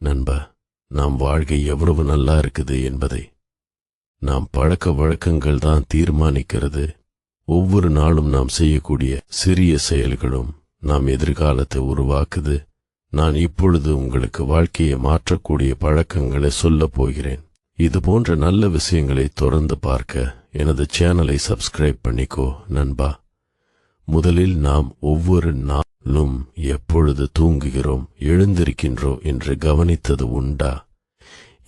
நண்பா நாம் வாழ்க்கை எவ்வளவு நல்லா இருக்குது என்பதை. நாம் பழக்க வழக்கங்கள் தான் தீர்மானிக்கிறது. ஒவ்வொரு நாளும் நாம் செய்யக்கூடிய சிறிய செயல்களும் நாம் எதிர்காலத்தை உருவாக்குது. நான் இப்பொழுது உங்களுக்கு வாழ்க்கையை மாற்றக்கூடிய பழக்கங்களை சொல்லப் போகிறேன். இது போன்ற நல்ல விஷயங்களை தொடர்ந்து பார்க்க எனது சேனலை சப்ஸ்கிரைப் பண்ணிக்கோ நண்பா. முதலில் நாம் ஒவ்வொரு நாளும் எப்பொழுது தூங்குகிறோம் எழுந்திருக்கின்றோம் என்று கவனித்தது உண்டா?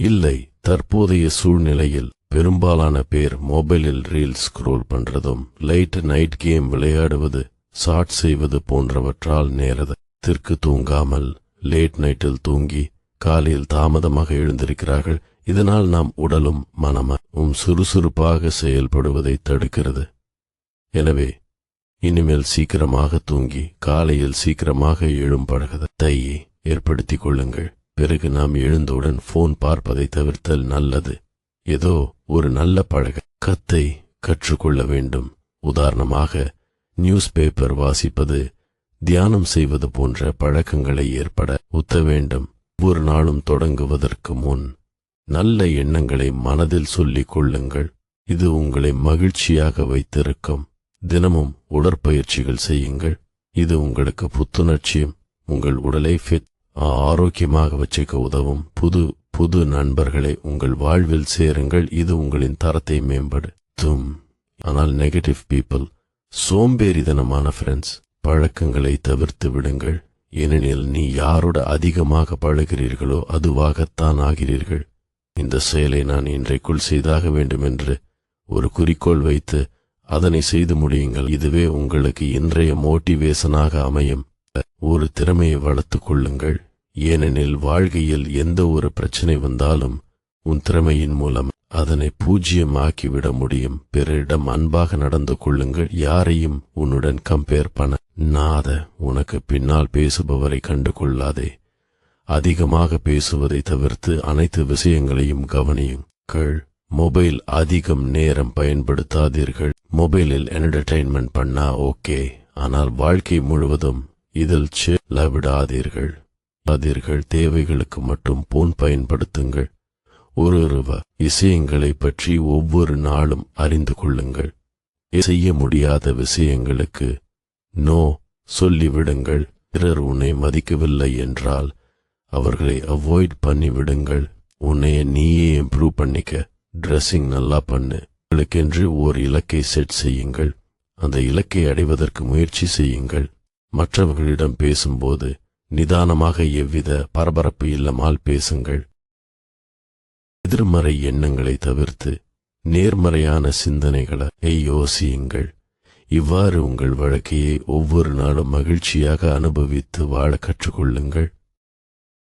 இல்லை தற்போதைய சூழ்நிலையில் பெரும்பாலான பேர் மொபைலில் ரீல்ஸ் ஸ்க்ரோல் பண்றதும் லைட் நைட் கேம் விளையாடுவது ஷார்ட் செய்வது போன்றவற்றால் நேரத்திற்கு தூங்காமல் லேட் நைட்டில் தூங்கி காலையில் தாமதமாக எழுந்திருக்கிறார்கள். இதனால் நாம் உடலும் மனமும் சுறுசுறுப்பாக செயல்படுவதை தடுக்கிறது. எனவே இனிமேல் சீக்கிரமாக தூங்கி காலையில் சீக்கிரமாக எழும் பழக்கத்தை ஏற்படுத்திக் கொள்ளுங்கள். பிறகு நாம் எழுந்தவுடன் போன் பார்ப்பதை தவிர்த்தல் நல்லது. ஏதோ ஒரு நல்ல பழக்கத்தை கற்றுக்கொள்ள வேண்டும். உதாரணமாக நியூஸ் பேப்பர் வாசிப்பது தியானம் செய்வது போன்ற பழக்கங்களை ஏற்பட உத்த வேண்டும். ஒவ்வொரு நாளும் தொடங்குவதற்கு முன் நல்ல எண்ணங்களை மனதில் சொல்லிக் கொள்ளுங்கள். இது உங்களை மகிழ்ச்சியாக வைத்திருக்கும். தினமும் உடற்பயிற்சிகள் செய்யுங்கள். இது உங்களுக்கு புத்துணர்ச்சியும் உங்கள் உடலை ஃபிட் ஆரோக்கியமாக வச்சுக்க உதவும். புது புது நண்பர்களை உங்கள் வாழ்வில் சேருங்கள். இது உங்களின் தரத்தை மேம்படுத்தும். ஆனால் நெகட்டிவ் பீப்புள் சோம்பேறிதனமான ஃப்ரெண்ட்ஸ் பழக்கங்களை தவிர்த்து விடுங்கள். ஏனெனில் நீ யாரோட அதிகமாக பழகிறீர்களோ அதுவாகத்தான் ஆகிறீர்கள். இந்த செயலை நான் இன்றைக்குள் செய்தாக வேண்டும் என்று ஒரு குறிக்கோள் வைத்து அதனை செய்து முடியுங்கள். இதுவே உங்களுக்கு இன்றைய மோட்டிவேஷனாக அமையும். ஒரு திறமையை வளர்த்துக் கொள்ளுங்கள். ஏனெனில் வாழ்க்கையில் எந்த ஒரு பிரச்சனை வந்தாலும் உன் திறமையின் மூலம் அதனை பூஜ்ஜியம் முடியும். பிறரிடம் அன்பாக நடந்து கொள்ளுங்கள். யாரையும் உன்னுடன் கம்பேர் பண்ண நாத உனக்கு பின்னால் பேசுபவரை கண்டு கொள்ளாதே அதிகமாக பேசுவதை தவிர்த்து அனைத்து விஷயங்களையும் கவனியுங்கள். மொபைல் அதிகம் நேரம் பயன்படுத்தாதீர்கள். மொபைலில் என்டர்டைன்மெண்ட் பண்ணா ஓகே. ஆனால் வாழ்க்கை முழுவதும் இதில் செலவிடாதீர்கள். அதீர்கள் தேவைகளுக்கு மட்டும் போன் பயன்படுத்துங்கள். ஒரு விஷயங்களை பற்றி ஒவ்வொரு நாளும் அறிந்து கொள்ளுங்கள். செய்ய முடியாத விஷயங்களுக்கு நோ சொல்லிவிடுங்கள். பிறர் உன்னை மதிக்கவில்லை என்றால் அவர்களை அவாய்ட் பண்ணிவிடுங்கள். உன்னைய நீயே இம்ப்ரூவ் பண்ணிக்க. ட்ரெஸ்ஸிங் நல்லா பண்ணு. உங்களுக்கென்று ஓர் இலக்கை செட் செய்யுங்கள். அந்த இலக்கை அடைவதற்கு முயற்சி செய்யுங்கள். மற்றவர்களிடம் பேசும்போது நிதானமாக எவ்வித பரபரப்பு இல்லாமல் பேசுங்கள். எதிர்மறை எண்ணங்களை தவிர்த்து நேர்மறையான சிந்தனைகளை யோசியுங்கள். இவ்வாறு உங்கள் வாழ்க்கையை ஒவ்வொரு நாளும் மகிழ்ச்சியாக அனுபவித்து வாழ கற்றுக்கொள்ளுங்கள்.